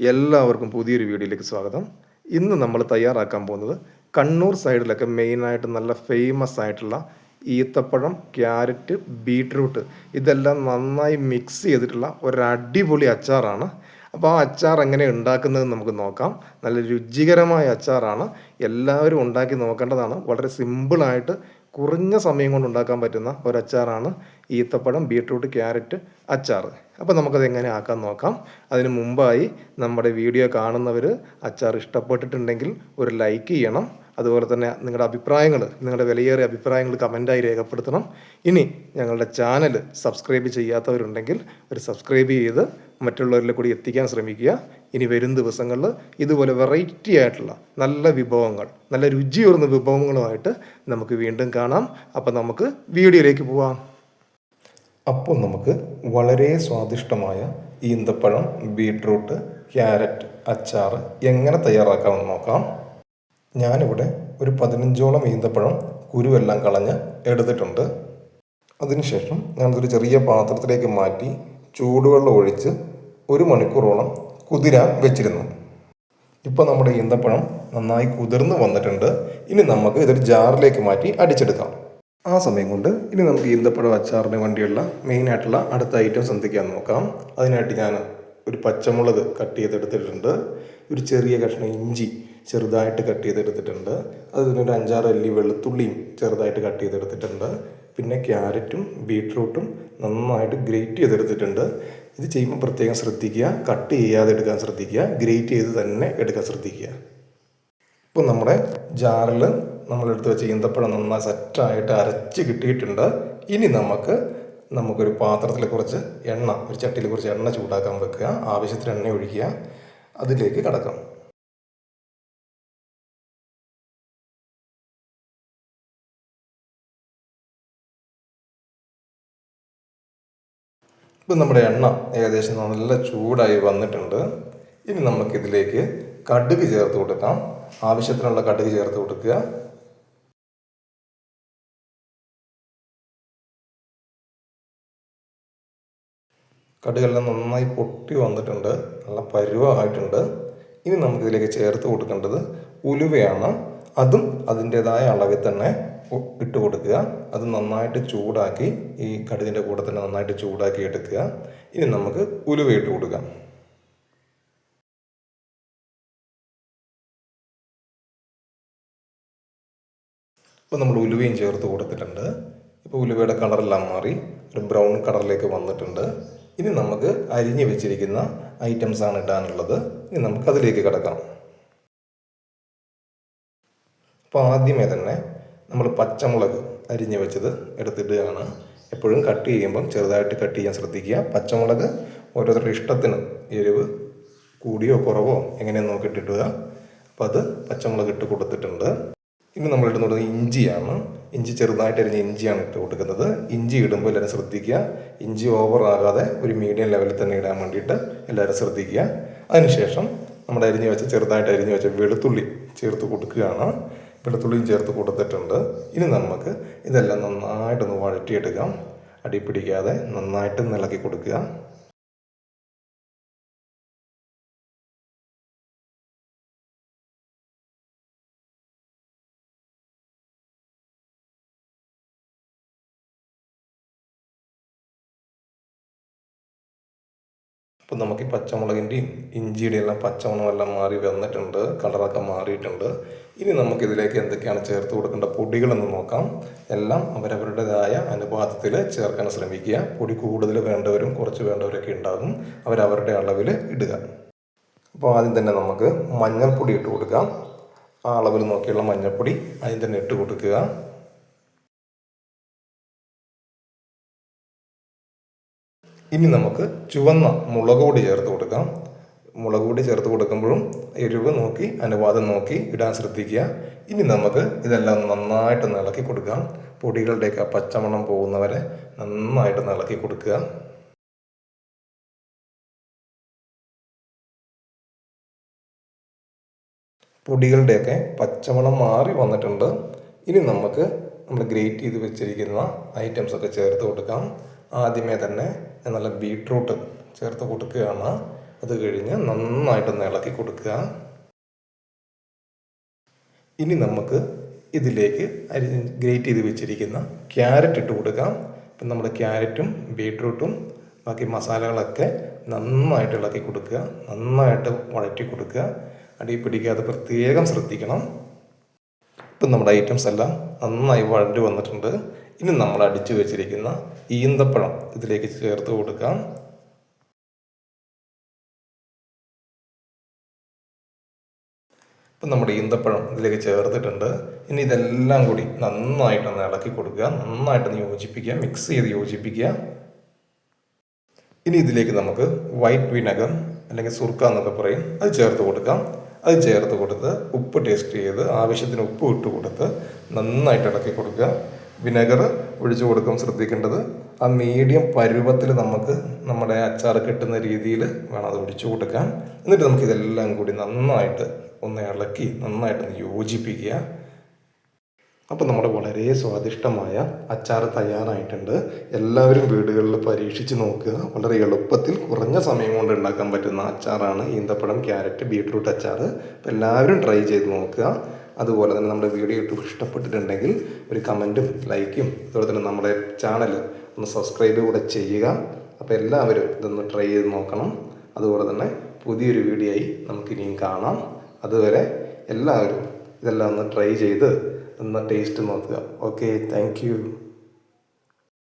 എല്ലാവർക്കും പുതിയൊരു വീഡിയോയിലേക്ക് സ്വാഗതം. ഇന്ന് നമ്മൾ തയ്യാറാക്കാൻ പോകുന്നത് കണ്ണൂർ സൈഡിലൊക്കെ മെയിനായിട്ട് നല്ല ഫേമസ് ആയിട്ടുള്ള ഈത്തപ്പഴം ക്യാരറ്റ് ബീട്രൂട്ട് ഇതെല്ലാം നന്നായി മിക്സ് ചെയ്തിട്ടുള്ള ഒരു അടിപൊളി അച്ചാറാണ്. അപ്പോൾ ആ അച്ചാർ എങ്ങനെ ഉണ്ടാക്കുന്നത് നമുക്ക് നോക്കാം. നല്ല രുചികരമായ അച്ചാറാണ്. എല്ലാവരും ഉണ്ടാക്കി നോക്കേണ്ടതാണ്. വളരെ സിമ്പിളായിട്ട് കുറഞ്ഞ സമയം കൊണ്ട് ഉണ്ടാക്കാൻ പറ്റുന്ന ഒരു അച്ചാറാണ് ഈത്തപ്പഴം ബീട്രൂട്ട് ക്യാരറ്റ് അച്ചാർ. അപ്പോൾ നമുക്കത് എങ്ങനെ ആക്കാൻ നോക്കാം. അതിന് മുമ്പായി നമ്മുടെ വീഡിയോ കാണുന്നവർ അച്ചാർ ഇഷ്ടപ്പെട്ടിട്ടുണ്ടെങ്കിൽ ഒരു ലൈക്ക് ചെയ്യണം. അതുപോലെ തന്നെ നിങ്ങളുടെ അഭിപ്രായങ്ങൾ നിങ്ങളുടെ വിലയേറിയ അഭിപ്രായങ്ങൾ കമന്റായി രേഖപ്പെടുത്തണം. ഇനി ഞങ്ങളുടെ ചാനൽ സബ്സ്ക്രൈബ് ചെയ്യാത്തവരുണ്ടെങ്കിൽ ഒരു സബ്സ്ക്രൈബ് ചെയ്ത് മറ്റുള്ളവരിൽ കൂടി എത്തിക്കാൻ ശ്രമിക്കുക. ഇനി വരും ദിവസങ്ങളിൽ ഇതുപോലെ വെറൈറ്റി ആയിട്ടുള്ള നല്ല വിഭവങ്ങൾ നല്ല രുചിയൂർന്ന വിഭവങ്ങളുമായിട്ട് നമുക്ക് വീണ്ടും കാണാം. അപ്പം നമുക്ക് വീഡിയോയിലേക്ക് പോവാം. അപ്പോൾ നമുക്ക് വളരെ സ്വാദിഷ്ടമായ ഈന്തപ്പഴം ബീട്രൂട്ട് ക്യാരറ്റ് അച്ചാർ എങ്ങനെ തയ്യാറാക്കാമെന്ന് നോക്കാം. ഞാനിവിടെ ഒരു പതിനഞ്ചോളം ഈന്തപ്പഴം കുരുവെല്ലാം കളഞ്ഞ് എടുത്തിട്ടുണ്ട്. അതിനുശേഷം ഞാനതൊരു ചെറിയ പാത്രത്തിലേക്ക് മാറ്റി ചൂടുവെള്ളം ഒഴിച്ച് ഒരു മണിക്കൂറോളം കുതിരാൻ വെച്ചിരുന്നു. ഇപ്പോൾ നമ്മുടെ ഈന്തപ്പഴം നന്നായി കുതിർന്ന് വന്നിട്ടുണ്ട്. ഇനി നമുക്ക് ഇതൊരു ജാറിലേക്ക് മാറ്റി അടിച്ചെടുക്കാം. ആ സമയം കൊണ്ട് ഇനി നമുക്ക് ഈന്തപ്പഴം അച്ചാറിന് വേണ്ടിയുള്ള മെയിനായിട്ടുള്ള അടുത്ത ഐറ്റം ശ്രദ്ധിക്കാൻ നോക്കാം. അതിനായിട്ട് ഞാൻ ഒരു പച്ചമുളക് കട്ട് ചെയ്തെടുത്തിട്ടുണ്ട്. ഒരു ചെറിയ കഷ്ണം ഇഞ്ചി ചെറുതായിട്ട് കട്ട് ചെയ്തെടുത്തിട്ടുണ്ട്. അതിനൊരു അഞ്ചാറ് അല്ലി വെളുത്തുള്ളിയും ചെറുതായിട്ട് കട്ട് ചെയ്തെടുത്തിട്ടുണ്ട്. പിന്നെ ക്യാരറ്റും ബീട്രൂട്ടും നന്നായിട്ട് ഗ്രേറ്റ് ചെയ്തെടുത്തിട്ടുണ്ട്. ഇത് ചെയ്യുമ്പോൾ പ്രത്യേകം ശ്രദ്ധിക്കുക. കട്ട് ചെയ്യാതെ എടുക്കാൻ ശ്രദ്ധിക്കുക. ഗ്രേറ്റ് ചെയ്ത് തന്നെ എടുക്കാൻ ശ്രദ്ധിക്കുക. ഇപ്പോൾ നമ്മുടെ ജാറിൽ നമ്മളെടുത്ത് വെച്ച ഈന്തപ്പഴം നന്നായി സെറ്റായിട്ട് അരച്ച് കിട്ടിയിട്ടുണ്ട്. ഇനി നമുക്ക് നമുക്കൊരു പാത്രത്തിൽ കുറച്ച് എണ്ണ ഒരു ചട്ടിയിൽ കുറച്ച് എണ്ണ ചൂടാക്കാൻ വെക്കുക. ആവശ്യത്തിന് എണ്ണ ഒഴിക്കുക. അതിലേക്ക് കടക്കാം. ഇപ്പം നമ്മുടെ എണ്ണ ഏകദേശം നല്ല ചൂടായി വന്നിട്ടുണ്ട്. ഇനി നമുക്കിതിലേക്ക് കടുക് ചേർത്ത് കൊടുക്കാം. ആവശ്യത്തിനുള്ള കടുക് ചേർത്ത് കൊടുക്കുക. കടുകെല്ലാം നന്നായി പൊട്ടി വന്നിട്ടുണ്ട്. നല്ല പരുവമായിട്ടുണ്ട് ഇനി നമുക്കിതിലേക്ക് ചേർത്ത് കൊടുക്കേണ്ടത് ഉലുവയാണ്. അതും അതിന്റെതായ അളവിൽ തന്നെ ഇട്ട് കൊടുക്കുക. അത് നന്നായിട്ട് ചൂടാക്കി ഈ കടുകിന്റെ കൂടെ തന്നെ നന്നായിട്ട് ചൂടാക്കി എടുക്കുക. ഇനി നമുക്ക് ഉലുവ ഇട്ട് കൊടുക്കാം. ഇപ്പോൾ നമ്മൾ ഉലുവയും ചേർത്ത് കൊടുത്തിട്ടുണ്ട്. ഇപ്പോൾ ഉലുവയുടെ കളറെല്ലാം മാറി ഒരു ബ്രൗൺ കളറിലേക്ക് വന്നിട്ടുണ്ട്. ഇനി നമുക്ക് അരിഞ്ഞു വെച്ചിരിക്കുന്ന ഐറ്റംസ് ആണ് ഇടാനുള്ളത്. ഇനി നമുക്ക് അതിലേക്ക് കിടക്കാം. അപ്പോൾ ആദ്യമേ തന്നെ നമ്മൾ പച്ചമുളക് അരിഞ്ഞ് വെച്ചത് എടുത്തിടുകയാണ്. എപ്പോഴും കട്ട് ചെയ്യുമ്പം ചെറുതായിട്ട് കട്ട് ചെയ്യാൻ ശ്രദ്ധിക്കുക. പച്ചമുളക് ഓരോരുത്തരുടെ ഇഷ്ടത്തിന് എരിവ് കൂടിയോ കുറവോ എങ്ങനെയെന്ന് നോക്കിയിട്ട് ഇടുക അപ്പോൾ അത് പച്ചമുളക് ഇട്ട് കൊടുത്തിട്ടുണ്ട്. ഇനി നമ്മൾ ഇടുന്നത് ഇഞ്ചിയാണ്. ഇഞ്ചി ചെറുതായിട്ട് അരിഞ്ഞ ഇഞ്ചിയാണ് ഇട്ട് കൊടുക്കുന്നത്. ഇഞ്ചി ഇടുമ്പോൾ എല്ലാവരും ശ്രദ്ധിക്കുക. ഇഞ്ചി ഓവർ ആകാതെ ഒരു മീഡിയം ലെവലിൽ തന്നെ ഇടാൻ വേണ്ടിയിട്ട് എല്ലാവരും ശ്രദ്ധിക്കുക. അതിനുശേഷം നമ്മുടെ അരിഞ്ഞ് വെച്ച ചെറുതായിട്ട് അരിഞ്ഞ് വെച്ച വെളുത്തുള്ളി ചേർത്ത് കൊടുക്കുകയാണ്. വെളുത്തുള്ളിയും ചേർത്ത് കൊടുത്തിട്ടുണ്ട്. ഇനി നമുക്ക് ഇതെല്ലാം നന്നായിട്ടൊന്ന് വഴറ്റിയെടുക്കാം. അടി പിടിക്കാതെ നന്നായിട്ട് ഇളക്കി കൊടുക്കുക. അപ്പോൾ നമുക്ക് ഈ പച്ചമുളകിന്റെയും ഇഞ്ചിയുടെയും എല്ലാം പച്ചമണമെല്ലാം മാറി വന്നിട്ടുണ്ട് കളറൊക്കെ മാറിയിട്ടുണ്ട്. ഇനി നമുക്കിതിലേക്ക് എന്തൊക്കെയാണ് ചേർത്ത് കൊടുക്കേണ്ട പൊടികളെന്ന് നോക്കാം. എല്ലാം അവരവരുടേതായ അനുപാതത്തിൽ ചേർക്കാൻ ശ്രമിക്കുക. പൊടി കൂടുതൽ വേണ്ടവരും കുറച്ച് വേണ്ടവരൊക്കെ ഉണ്ടാകും. അവരവരുടെ അളവിൽ ഇടുക. അപ്പോൾ ആദ്യം തന്നെ നമുക്ക് മഞ്ഞൾപ്പൊടി ഇട്ട് കൊടുക്കാം. ആ അളവിൽ നോക്കിയുള്ള മഞ്ഞൾപ്പൊടി ആദ്യം തന്നെ ഇട്ട് കൊടുക്കുക. ഇനി നമുക്ക് ചുവന്ന മുളക് ചേർത്ത് കൊടുക്കാം. മുളക് ചേർത്ത് കൊടുക്കുമ്പോഴും എരിവ് നോക്കി അനുവാദം നോക്കി ഇടാൻ ശ്രദ്ധിക്കുക. ഇനി നമുക്ക് ഇതെല്ലാം നന്നായിട്ട് ഇളക്കി കൊടുക്കാം. പൊടികളുടെയൊക്കെ പച്ചമണം പോകുന്നവരെ നന്നായിട്ട് ഇളക്കി കൊടുക്കുക. പൊടികളുടെയൊക്കെ പച്ചമണം മാറി വന്നിട്ടുണ്ട്. ഇനി നമുക്ക് നമ്മൾ ഗ്രേറ്റ് ചെയ്ത് വെച്ചിരിക്കുന്ന ഐറ്റംസൊക്കെ ചേർത്ത് കൊടുക്കാം. ആദ്യമേ തന്നെ നല്ല ബീട്രൂട്ട് ചേർത്ത് കൊടുക്കുകയാണ്. അത് കഴിഞ്ഞ് നന്നായിട്ടൊന്ന് ഇളക്കി കൊടുക്കുക. ഇനി നമുക്ക് ഇതിലേക്ക് അരി ഗ്രേറ്റ് ചെയ്ത് വെച്ചിരിക്കുന്ന ക്യാരറ്റ് ഇട്ട് കൊടുക്കാം. ഇപ്പം നമ്മുടെ ക്യാരറ്റും ബീട്രൂട്ടും ബാക്കി മസാലകളൊക്കെ നന്നായിട്ട് ഇളക്കി കൊടുക്കുക. നന്നായിട്ട് വഴറ്റി കൊടുക്കുക. അടി പിടിക്കാതെ പ്രത്യേകം ശ്രദ്ധിക്കണം. ഇപ്പം നമ്മുടെ ഐറ്റംസ് എല്ലാം നന്നായി വഴണ്ടി വന്നിട്ടുണ്ട്. ഇനി നമ്മൾ അടിച്ചു വെച്ചിരിക്കുന്ന ഈന്തപ്പഴം ഇതിലേക്ക് ചേർത്ത് കൊടുക്കാം. ഇപ്പം നമ്മുടെ ഈന്തപ്പഴം ഇതിലേക്ക് ചേർത്തിട്ടുണ്ട്. ഇനി ഇതെല്ലാം കൂടി നന്നായിട്ടൊന്ന് ഇളക്കി കൊടുക്കുക. നന്നായിട്ടൊന്ന് യോജിപ്പിക്കുക. മിക്സ് ചെയ്ത് യോജിപ്പിക്കുക. ഇനി ഇതിലേക്ക് നമുക്ക് വൈറ്റ് വിനഗർ അല്ലെങ്കിൽ സുർക്ക എന്നൊക്കെ പറയും അത് ചേർത്ത് കൊടുക്കാം. അത് ചേർത്ത് കൊടുത്ത് ഉപ്പ് ടേസ്റ്റ് ചെയ്ത് ആവശ്യത്തിന് ഉപ്പ് ഇട്ട് കൊടുത്ത് നന്നായിട്ട് ഇളക്കി കൊടുക്കുക. വിനെഗർ ഒഴിച്ചു കൊടുക്കാൻ ശ്രദ്ധിക്കേണ്ടത്. ആ മീഡിയം പരുവത്തിൽ നമുക്ക് നമ്മുടെ അച്ചാർ കിട്ടുന്ന രീതിയിൽ വേണം അത് ഒഴിച്ചു കൊടുക്കാൻ. എന്നിട്ട് നമുക്ക് ഇതെല്ലാം കൂടി നന്നായിട്ട് ഒന്ന് ഇളക്കി നന്നായിട്ടൊന്ന് യോജിപ്പിക്കുക. അപ്പോൾ നമ്മുടെ വളരെ സ്വാദിഷ്ടമായ അച്ചാർ തയ്യാറായിട്ടുണ്ട്. എല്ലാവരും വീടുകളിൽ പരീക്ഷിച്ച് നോക്കുക. വളരെ എളുപ്പത്തിൽ കുറഞ്ഞ സമയം കൊണ്ട് ഉണ്ടാക്കാൻ പറ്റുന്ന അച്ചാറാണ് ഈന്തപ്പഴം ക്യാരറ്റ് ബീട്രൂട്ട് അച്ചാർ. അപ്പോൾ എല്ലാവരും ട്രൈ ചെയ്ത് നോക്കുക. അതുപോലെ തന്നെ നമ്മുടെ വീഡിയോ യൂട്യൂബ് ഇഷ്ടപ്പെട്ടിട്ടുണ്ടെങ്കിൽ ഒരു കമന്റും ലൈക്കും അതുപോലെ തന്നെ നമ്മുടെ ചാനൽ ഒന്ന് സബ്സ്ക്രൈബ് കൂടെ ചെയ്യുക. അപ്പോൾ എല്ലാവരും ഇതൊന്ന് ട്രൈ ചെയ്ത് നോക്കണം. അതുപോലെ തന്നെ പുതിയൊരു വീഡിയോ ആയി നമുക്കിനിയും കാണാം. അതുവരെ എല്ലാവരും ഇതെല്ലാം ഒന്ന് ട്രൈ ചെയ്ത് ഒന്ന് ടേസ്റ്റ് നോക്കുക. Okay thank